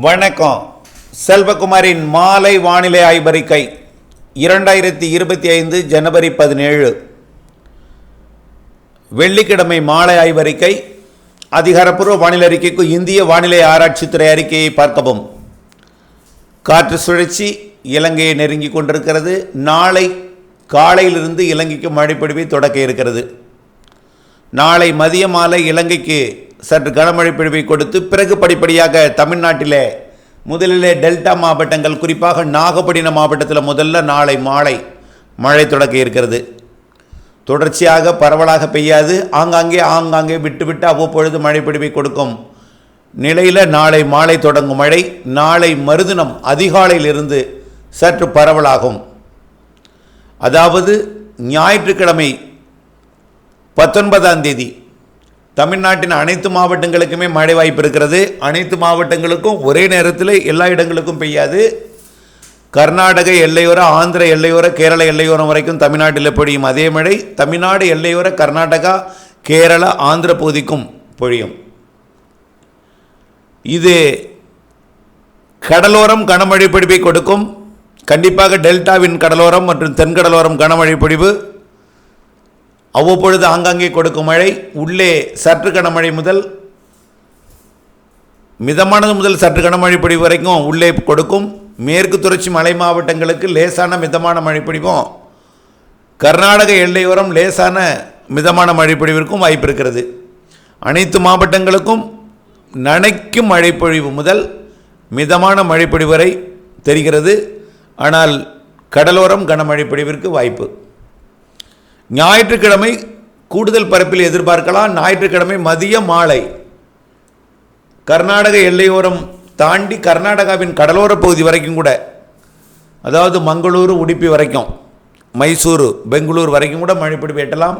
வணக்கம். செல்வகுமாரின் மாலை வானிலை ஆய்வறிக்கை இரண்டாயிரத்தி இருபத்தி ஐந்து ஜனவரி பதினேழு. வெள்ளிக்கிழமை மாலை ஆய்வறிக்கை அதிகாரப்பூர்வ வானிலை அறிக்கைக்கு இந்திய வானிலை ஆராய்ச்சித்துறை அறிக்கையை பார்க்கவும். காற்று சுழற்சி இலங்கையை நெருங்கி கொண்டிருக்கிறது. நாளை காலையிலிருந்து இலங்கைக்கு மழைப்பொழிவை தொடக்க இருக்கிறது. நாளை மதிய மாலை இலங்கைக்கு சற்று கனமழை பிழிவை கொடுத்து பிறகு படிப்படியாக தமிழ்நாட்டிலே முதலிலே டெல்டா மாவட்டங்கள் குறிப்பாக நாகப்பட்டினம் மாவட்டத்தில் முதல்ல நாளை மாலை மழை தொடக்க இருக்கிறது. தொடர்ச்சியாக பரவலாக பெய்யாது. ஆங்காங்கே ஆங்காங்கே விட்டு விட்டு அவ்வப்பொழுது மழை கொடுக்கும் நிலையில் நாளை மாலை தொடங்கும் மழை. நாளை மறுதினம் அதிகாலையிலிருந்து சற்று பரவலாகும். அதாவது ஞாயிற்றுக்கிழமை பத்தொன்பதாம் தேதி தமிழ்நாட்டின் அனைத்து மாவட்டங்களுக்குமே மழை வாய்ப்பு இருக்கிறது. அனைத்து மாவட்டங்களுக்கும் ஒரே நேரத்தில் எல்லா இடங்களுக்கும் பெய்யாது. கர்நாடக எல்லையோர ஆந்திர எல்லையோர கேரள எல்லையோரம் வரைக்கும் தமிழ்நாட்டில் பொழியும் அதே மழை. தமிழ்நாடு எல்லையோர கர்நாடகா கேரள ஆந்திர பகுதிக்கும் பொழியும். இது கடலோரம் கனமழை பொழிவை கொடுக்கும். கண்டிப்பாக டெல்டாவின் கடலோரம் மற்றும் தென்கடலோரம் கனமழை பொழிவு. அவ்வப்பொழுது ஆங்காங்கே கொடுக்கும் மழை உள்ளே சற்று கனமழை முதல் மிதமானது முதல் சற்று கனமழை பொழிவு வரைக்கும் உள்ளே கொடுக்கும். மேற்கு தொடர்ச்சி மலை மாவட்டங்களுக்கு லேசான மிதமான மழை பொழிவும் கர்நாடக எல்லையோரம் லேசான மிதமான மழை பொழிவிற்கும் வாய்ப்பு இருக்கிறது. அனைத்து மாவட்டங்களுக்கும் நனைக்கும் மழைப்பொழிவு முதல் மிதமான மழைப்பொழிவு வரை தெரிகிறது. ஆனால் கடலோரம் கனமழை பொழிவிற்கு வாய்ப்பு. ஞாயிற்றுக்கிழமை கூடுதல் பரப்பில் எதிர்பார்க்கலாம். ஞாயிற்றுக்கிழமை மதிய மாலை. கர்நாடக எல்லையோரம் தாண்டி கர்நாடகாவின் கடலோர பகுதி வரைக்கும் கூட அதாவது மங்களூரு உடுப்பி வரைக்கும் மைசூரு பெங்களூர் வரைக்கும் கூட மழைப்பிடிப்பு எட்டலாம்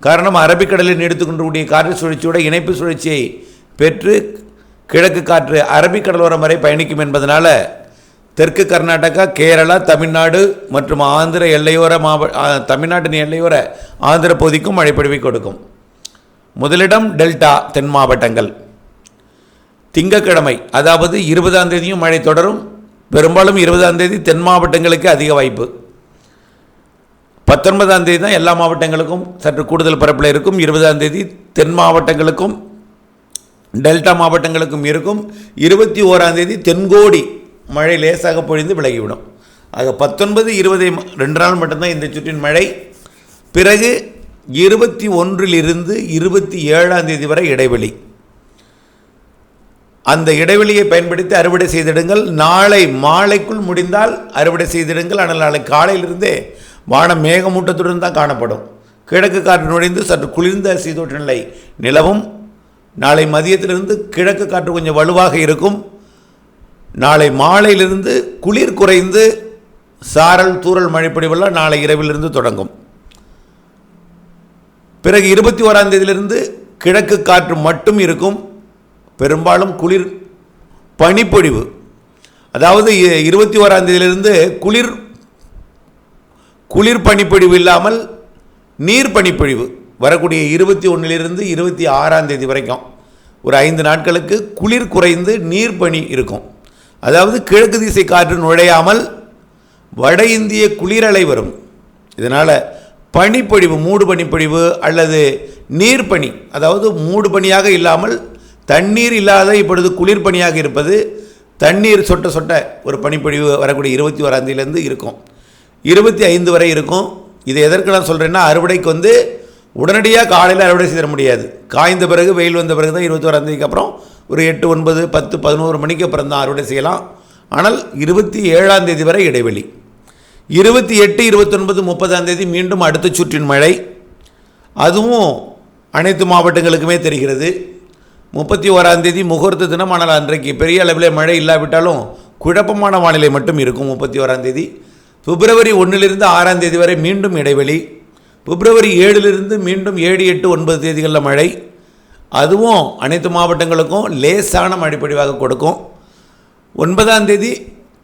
காரணம் அரபிக்கடலில் நீடித்து காற்று சுழற்சியோட இணைப்பு சுழற்சியை பெற்று கிழக்கு காற்று அரபிக்கடலோரம் வரை பயணிக்கும் என்பதனால் தெற்கு கர்நாடகா கேரளா தமிழ்நாடு மற்றும் ஆந்திர எல்லையோர மாவ தமிழ்நாட்டின் எல்லையோர ஆந்திர பகுதிக்கும் மழைப்பொழிவை கொடுக்கும். முதலிடம் டெல்டா தென் மாவட்டங்கள். திங்கட்கிழமை அதாவது இருபதாம் தேதியும் மழை தொடரும். பெரும்பாலும் இருபதாம் தேதி தென் மாவட்டங்களுக்கு அதிக வாய்ப்பு. பத்தொன்பதாம் தேதி தான் எல்லா மாவட்டங்களுக்கும் சற்று கூடுதல் பரப்பில் இருக்கும். இருபதாம் தேதி தென் மாவட்டங்களுக்கும் டெல்டா மாவட்டங்களுக்கும் இருக்கும். இருபத்தி ஓராம் தேதி தென்கோடி மழை லேசாக பொழிந்து விலகிவிடும். ஆக பத்தொன்பது இருபது ரெண்டு நாள் மட்டும்தான் இந்த சுற்றின் மழை. பிறகு இருபத்தி ஒன்றிலிருந்து இருபத்தி ஏழாம் தேதி வரை இடைவெளி. அந்த இடைவெளியை பயன்படுத்தி அறுவடை செய்திடுங்கள். நாளை மாலைக்குள் முடிந்தால் அறுவடை செய்திடுங்கள். ஆனால் நாளை காலையிலிருந்தே வானம் மேகமூட்டத்துடன் தான் காணப்படும். கிழக்கு காற்று நுழைந்து சற்று குளிர்ந்த சீதோட்ட நிலை நிலவும். நாளை மதியத்திலிருந்து கிழக்கு காற்று கொஞ்சம் வலுவாக இருக்கும். நாளை மாலையிலிருந்து குளிர் குறைந்து சாரல் தூறல் மழைப்பொழிவெல்லாம் நாளை இரவிலிருந்து தொடங்கும். பிறகு இருபத்தி ஓராம் தேதியிலிருந்து கிழக்கு காற்று மட்டும் இருக்கும். பெரும்பாலும் குளிர் பனிப்பொழிவு. அதாவது இ- இருபத்தி ஓராம் தேதியிலிருந்து குளிர் குளிர் பனிப்பொழிவு இல்லாமல் நீர் பனிப்பொழிவு வரக்கூடிய இருபத்தி ஒன்றிலிருந்து இருபத்தி ஆறாம் தேதி வரைக்கும். ஒரு ஐந்து நாட்களுக்கு குளிர் குறைந்து நீர் பனி இருக்கும். அதாவது கிழக்கு திசை காற்று நுழையாமல் வட இந்திய குளிரலை வரும். இதனால் பனிப்பொழிவு மூடு பனிப்பொழிவு அல்லது நீர் பனி அதாவது மூடு பனியாக இல்லாமல் தண்ணீர் இல்லாத இப்பொழுது குளிர் பனியாக இருப்பது தண்ணீர் சொட்ட சொட்ட ஒரு பனிப்பொழிவு வரக்கூடிய இருபத்தி ஓராந்தேதியிலேருந்து இருக்கும். இருபத்தி ஐந்து வரை இருக்கும். இது எதற்கு நான் சொல்கிறேன்னா அறுவடைக்கு வந்து உடனடியாக காலையில் அறுவடை செய்திட முடியாது. காய்ந்த பிறகு வெயில் வந்த பிறகு தான் இருபத்தி ஓராந்தேதிக்கு அப்புறம் ஒரு எட்டு ஒன்பது பத்து பதினோரு மணிக்கு அப்புறம் தான் அறுவடை செய்யலாம். ஆனால் இருபத்தி ஏழாம் தேதி வரை இடைவெளி. இருபத்தி எட்டு இருபத்தொன்பது முப்பதாம் தேதி மீண்டும் அடுத்த சுற்றின் மழை. அதுவும் அனைத்து மாவட்டங்களுக்குமே தெரிகிறது. முப்பத்தி ஓராம் தேதி முகூர்த்த தினம். ஆனால் அன்றைக்கு பெரிய அளவில் மழை இல்லாவிட்டாலும் குழப்பமான வானிலை மட்டும் இருக்கும் முப்பத்தி ஓராம் தேதி. பிப்ரவரி ஒன்றிலிருந்து ஆறாம் தேதி வரை மீண்டும் இடைவெளி. பிப்ரவரி ஏழிலிருந்து மீண்டும் ஏழு எட்டு ஒன்பது தேதிகளில் மழை. அதுவும் அனைத்து மாவட்டங்களுக்கும் லேசான மழைப்பொழிவாக கொடுக்கும். ஒன்பதாம் தேதி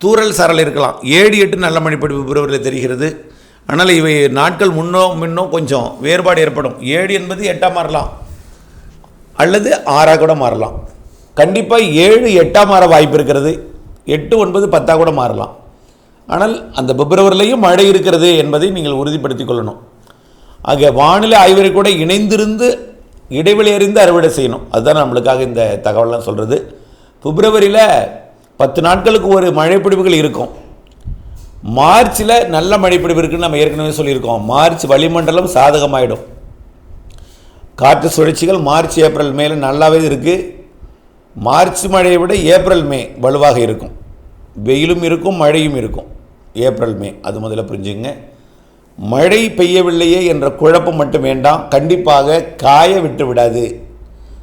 தூரல் சரல் இருக்கலாம். ஏழு எட்டு நல்ல மழைப்பொழிவு பிப்ரவரியில் தெரிகிறது. ஆனால் இவை நாட்கள் முன்னோ முன்னோ கொஞ்சம் வேறுபாடு ஏற்படும். ஏழு என்பது எட்டாக மாறலாம். அல்லது ஆறாக கூட மாறலாம். கண்டிப்பாக ஏழு எட்டாக மாற வாய்ப்பு இருக்கிறது. எட்டு ஒன்பது பத்தாக கூட மாறலாம். ஆனால் அந்த பிப்ரவரிலையும் மழை இருக்கிறது என்பதை நீங்கள் உறுதிப்படுத்திக் கொள்ளணும். அங்கே வானிலை ஆய்வரை கூட இணைந்திருந்து இடைவெளி அறிந்து அறுவடை செய்யணும். அதுதான் நம்மளுக்காக இந்த தகவலாம் சொல்கிறது பிப்ரவரியில் பத்து நாட்களுக்கு ஒரு மழைப்பிடிப்புகள் இருக்கும். மார்ச்சில் நல்ல மழைப்பிடிப்பு இருக்குன்னு நம்ம ஏற்கனவே சொல்லியிருக்கோம். மார்ச் வளிமண்டலம் சாதகமாயிடும். காற்று சுழற்சிகள் மார்ச் ஏப்ரல் மேலே நல்லாவே இருக்குது மார்ச் மழையை விட ஏப்ரல் மே வலுவாக இருக்கும். வெயிலும் இருக்கும் மழையும் இருக்கும். ஏப்ரல் மே அது முதல்ல புரிஞ்சுங்க மழை பெய்யவில்லையே என்ற குழப்பம் மட்டும் வேண்டாம். கண்டிப்பாக காய விட்டு விடாது.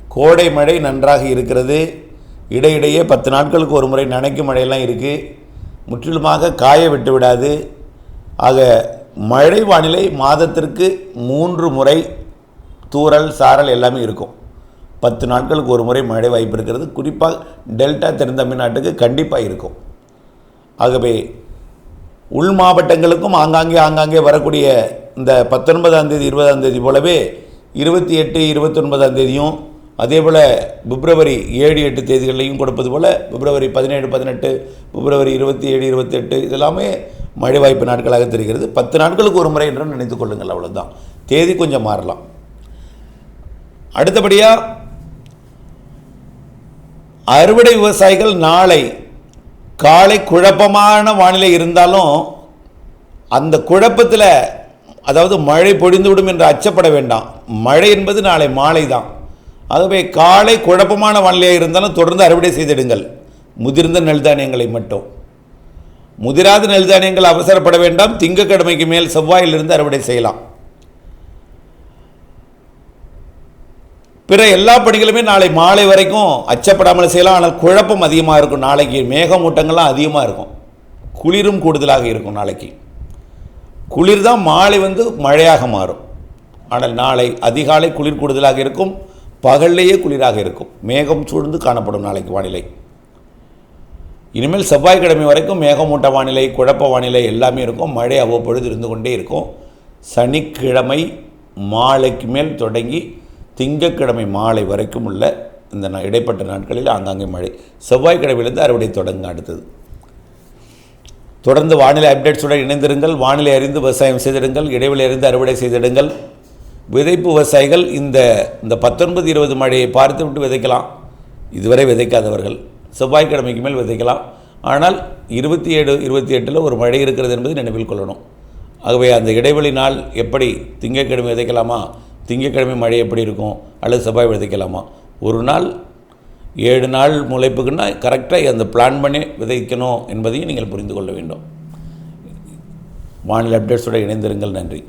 கோடை மழை நன்றாக இருக்கிறது. இடையிடையே பத்து நாட்களுக்கு ஒரு முறை நனைக்கும் மழையெல்லாம் இருக்குது முற்றிலுமாக காய விட்டு விடாது. ஆக மழை வானிலை மாதத்திற்கு மூன்று முறை தூறல் சாரல் எல்லாமே இருக்கும். பத்து நாட்களுக்கு ஒரு முறை மழை வாய்ப்பு இருக்கிறது. குறிப்பாக டெல்டா தென் தமிழ்நாட்டுக்கு கண்டிப்பாக இருக்கும். ஆகவே உள் மாவட்டங்களுக்கும் ஆங்காங்கே ஆங்காங்கே வரக்கூடிய இந்த பத்தொன்பதாம் தேதி இருபதாம் தேதி போலவே இருபத்தி எட்டு இருபத்தொன்பதாம் தேதியும் அதே போல் பிப்ரவரி ஏழு எட்டு தேதிகளையும் கொடுப்பது போல் பிப்ரவரி பதினேழு பதினெட்டு பிப்ரவரி இருபத்தி ஏழு இருபத்தெட்டு இதெல்லாமே மழை வாய்ப்பு நாட்களாக தெரிகிறது. பத்து நாட்களுக்கு ஒரு முறை என்று நினைத்து கொள்ளுங்கள் அவ்வளோதான் தேதி கொஞ்சம் மாறலாம். அடுத்தபடியாக அறுவடை விவசாயிகள் நாளை காலை குழப்பமான வானிலை இருந்தாலும் அந்த குழப்பத்தில் அதாவது மழை பொழிந்துவிடும் என்று அச்சப்பட வேண்டாம். மழை என்பது நாளை மாலை தான். ஆகவே காலை குழப்பமான வானிலையாக இருந்தாலும் தொடர்ந்து அறுவடை செய்திடுங்கள். முதிர்ந்த நெல் தானியங்களை மட்டும். முதிராத நெல் தானியங்கள் அவசரப்பட வேண்டாம். திங்கக்கிழமைக்கு மேல் செவ்வாயிலிருந்து அறுவடை செய்யலாம். பிற எல்லா பணிகளுமே நாளை மாலை வரைக்கும் அச்சப்படாமல் செய்யலாம். ஆனால் குழப்பம் அதிகமாக இருக்கும். நாளைக்கு மேகமூட்டங்கள்லாம் அதிகமாக இருக்கும். குளிரும் கூடுதலாக இருக்கும் நாளைக்கு. குளிர் தான் மாலை வந்து மழையாக மாறும். ஆனால் நாளை அதிகாலை குளிர் கூடுதலாக இருக்கும். பகல்லையே குளிராக இருக்கும். மேகம் சூழ்ந்து காணப்படும் நாளைக்கு வானிலை. இனிமேல் செவ்வாய்க்கிழமை வரைக்கும் மேகமூட்ட வானிலை குழப்ப வானிலை எல்லாமே இருக்கும். மழை அவ்வப்பொழுது இருந்து கொண்டே இருக்கும். சனிக்கிழமை மாலைக்கு மேல் தொடங்கி திங்கட்கிழமை மாலை வரைக்கும் உள்ள இந்த நா- இடைப்பட்ட நாட்களில் ஆங்காங்கே மழை. செவ்வாய்க்கிழமையிலிருந்து அறுவடை தொடங்க அடுத்தது. தொடர்ந்து வானிலை அப்டேட்ஸுடன் இணைந்திருங்கள். வானிலை அறிந்து விவசாயம் செய்திடுங்கள். இடைவெளி அறிந்து அறுவடை செய்திடுங்கள். விதைப்பு விவசாயிகள் இந்த இந்த பத்தொன்பது இருபது மழையை பார்த்து விட்டு விதைக்கலாம். இதுவரை விதைக்காதவர்கள் செவ்வாய்க்கிழமைக்கு மேல் விதைக்கலாம். ஆனால் இருபத்தி ஏழு இருபத்தி எட்டில் ஒரு மழை இருக்கிறது என்பதை நினைவில் கொள்ளணும். ஆகவே அந்த இடைவெளி நாள் எப்படி திங்கட்கிழமை விதைக்கலாமா? திங்கட்கிழமை மழை எப்படி இருக்கும்? அல்லது செவ்வாய் விதைக்கலாமா? ஒரு நாள் ஏழு நாள் முளைப்புக்குன்னா கரெக்டாக அந்த பிளான் பண்ணி விதைக்கணும் என்பதையும் நீங்கள் புரிந்து கொள்ள வேண்டும். வானிலை அப்டேட்ஸோடு இணைந்திருங்கள். நன்றி.